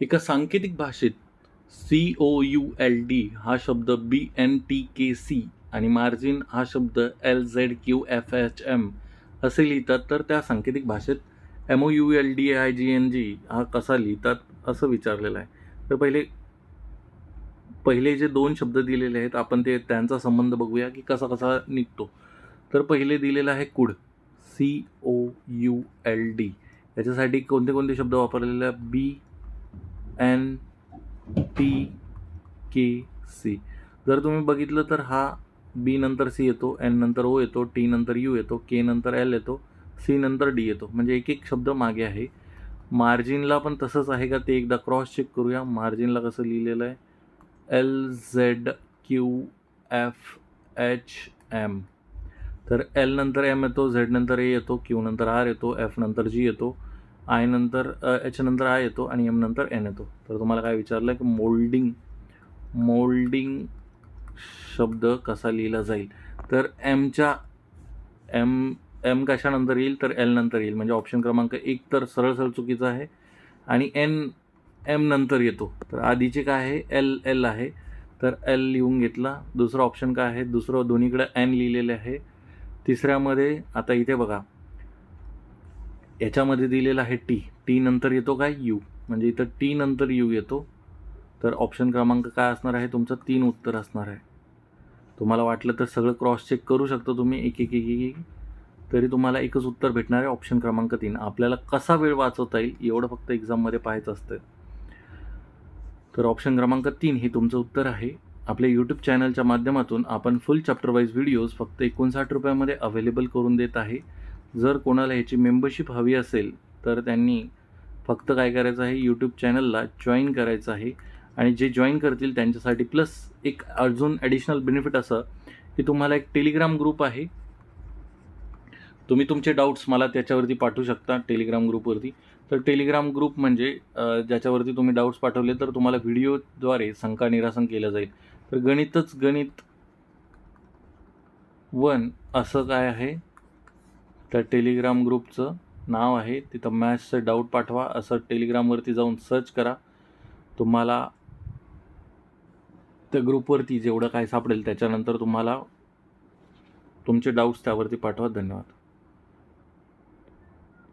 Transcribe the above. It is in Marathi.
एका सांकेतिक भाषेत C O U L D हा शब्द B N T K C आणि मार्जिन हा शब्द L Z Q F H M असे लिहितात तर त्या सांकेतिक भाषेत M O U L D I N G जी हा कसा लिहितात असं विचारलेलं आहे. तर पहिले पहिले जे दोन शब्द दिलेले आहेत आपण ते त्यांचा संबंध बघूया की कसा कसा निघतो. तर पहिले दिलेलं आहे could C O U L D याच्यासाठी कोणते कोणते शब्द वापरलेले आहेत? B N T K C जर तुम्ही बघितलं तर हा बी नंतर सी येतो एन नंतर ओ येतो टी नंतर यू येतो के नंतर एल येतो सी नंतर डी येतो. म्हणजे एक एक शब्द मागे आहे. मार्जिनला पण तसंच आहे का ते एकदा क्रॉस चेक करूया. मार्जिनला कसं लिहिलेलं आहे? L Z Q F H M तर एल नंतर एम येतो झेड नंतर ए येतो क्यू नंतर आर येतो एफ नंतर जी येतो. आय नंतर याच्यानंतर आय येतो आणि एम नंतर एन येतो. तर तुम्हाला काय विचारलं की मोल्डिंग मोल्डिंग शब्द कसा लिहिला जाईल? तर एमच्या एम एम कशानंतर येईल? तर एल नंतर येईल. म्हणजे ऑप्शन क्रमांक एक तर सरळ सरळ चुकीचा आहे आणि एन एम नंतर येतो. तर आधीचे काय आहे? एल एल आहे. तर एल लिहून घेतला. दुसरं ऑप्शन काय आहे? दुसरं दोन्हीकडे एन लिहिलेले आहे. तिसऱ्यामध्ये आता इथे बघा. याच्यामध्ये दिलेलं आहे टी टी नंतर येतो काय? यू म्हणजे इथं टी नंतर यू येतो. तर ऑप्शन क्रमांक काय असणार आहे? तुमचं तीन उत्तर असणार आहे. तुम्हाला वाटलं तर सगळं क्रॉस चेक करू शकतो तुम्ही. एक एक एक एक एक. तरी तुम्हाला एकच उत्तर भेटणार आहे ऑप्शन क्रमांक तीन. आपल्याला कसा वेळ वाचवता येईल? एवढं फक्त एक्झाममध्ये पाहायचं असतं तर ऑप्शन क्रमांक तीन हे तुमचं उत्तर आहे. आपल्या यूट्यूब चॅनलच्या माध्यमातून आपण फुल चॅप्टर वाईज व्हिडिओज फक्त एकोणसाठ रुपयामध्ये अवेलेबल करून देत आहे. जर कोणाला ह्याची मेंबरशिप हवी असेल तर त्यांनी फक्त काय करायचं आहे यूट्यूब चॅनलला जॉईन करायचं आहे. आणि जे जॉईन करतील त्यांच्यासाठी प्लस एक अजून ॲडिशनल बेनिफिट असं की तुम्हाला एक टेलिग्राम ग्रुप आहे. तुम्ही तुमचे डाऊट्स मला त्याच्यावरती पाठवू शकता टेलिग्राम ग्रुपवरती तर टेलिग्राम ग्रुप म्हणजे ज्याच्यावरती तुम्ही डाऊट्स पाठवले तर तुम्हाला व्हिडिओद्वारे शंका निरासन केलं जाईल. तर गणितच गणित वन असं काय आहे? त्या टेलिग्राम ग्रुपचं नाव आहे. तिथं मॅथ्सचं डाऊट पाठवा असं टेलिग्रामवरती जाऊन सर्च करा. तुम्हाला त्या ग्रुपवरती जेवढं काय सापडेल त्याच्यानंतर तुम्हाला तुमचे डाऊट्स त्यावरती पाठवा. धन्यवाद.